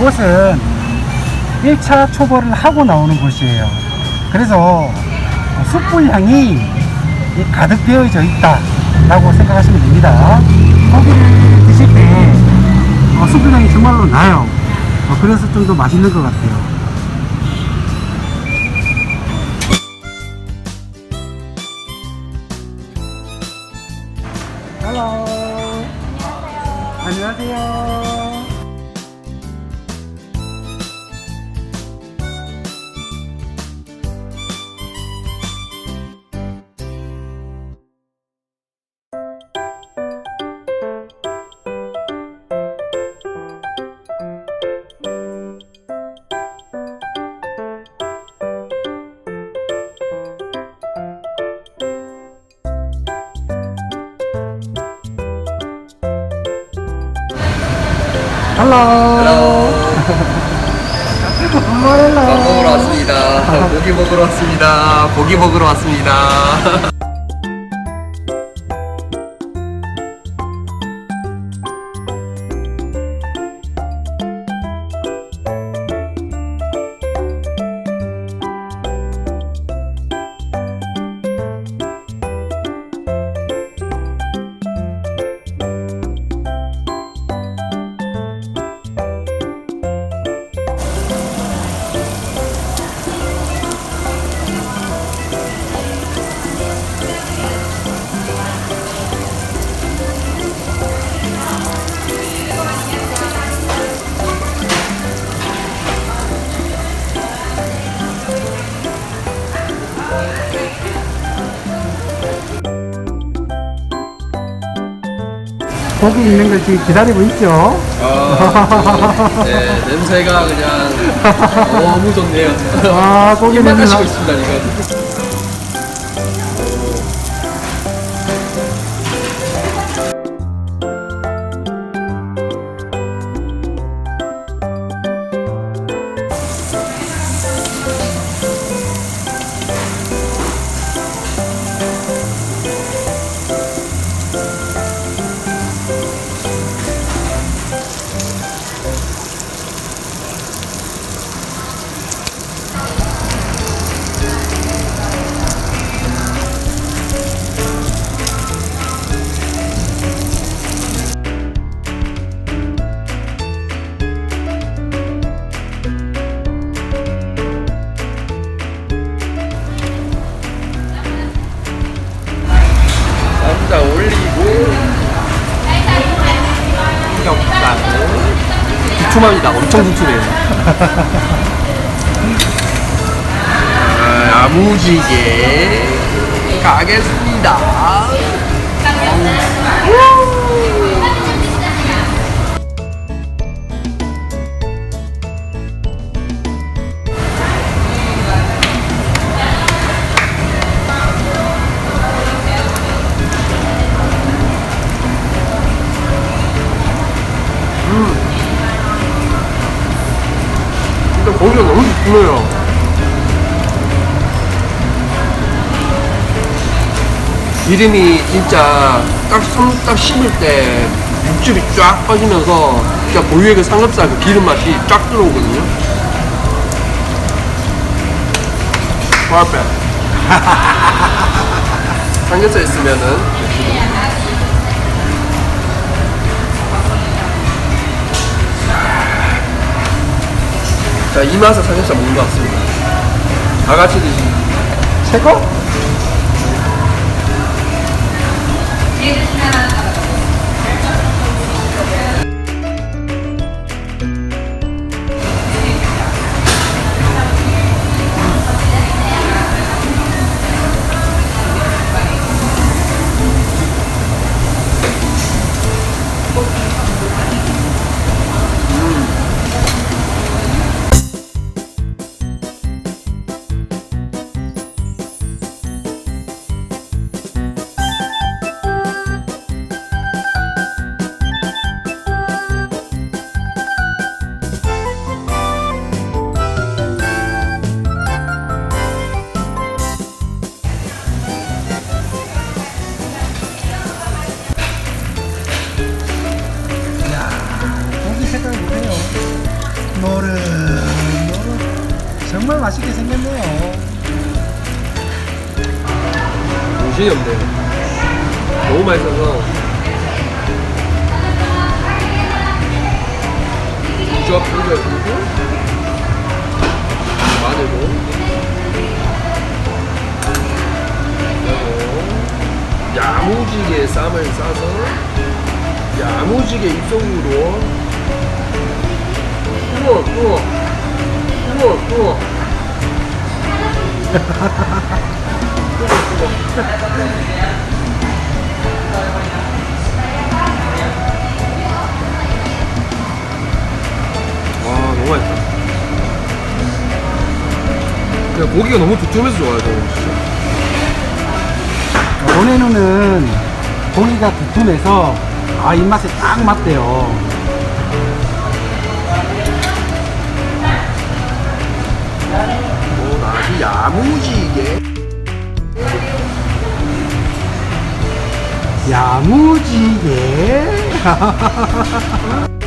이곳은 1차 초벌을 하고 나오는 곳이에요. 그래서 숯불 향이 이 가득 되어져 있다 라고 생각하시면 됩니다. 고기를 드실 때 어, 숯불 향이 정말로 나요. 어, 그래서 좀 더 맛있는 것 같아요. 헬로. 안녕하세요. 헬로. 엄마 헬로. 밥 먹으러 왔습니다. 고기 먹으러 왔습니다. 고기 먹으러 왔습니다. 고기 있는 걸 지금 기다리고 있죠? 아, 네, 냄새가 그냥 너무 좋네요. 아, 고기 입맛 냄새 다시고 나- 있습니다, 이거. 두툼합니다. 엄청 두툼해요. 아, 야무지게 가겠습니다. 고기가 너무 두툼해요. 기름이 진짜 딱, 삼, 딱 씹을 때 육즙이 쫙 빠지면서 진짜 고유의 그 삼겹살 그 기름 맛이 쫙 들어오거든요. 퍼펙트. 삼겹살 있으면은 자, 이 맛에 삼겹살 먹는 것 같습니다. 다 같이 드시면 최고? 생각이네요. 노릇 노릇 정말 맛있게 생겼네요. 정신이 없네요. 너무 맛있어서. 무조건 그리고 마늘도 야무지게 쌈을 싸서 야무지게 입속으로 우와, 우와. 우와, 우와. 와 너무 맛있다 그냥 고기가 너무 두툼해서 좋아요 저는 진짜 원래는 고기가 두툼해서 아 입맛에 딱 맞대요. 오, 아주 야무지게. 야무지게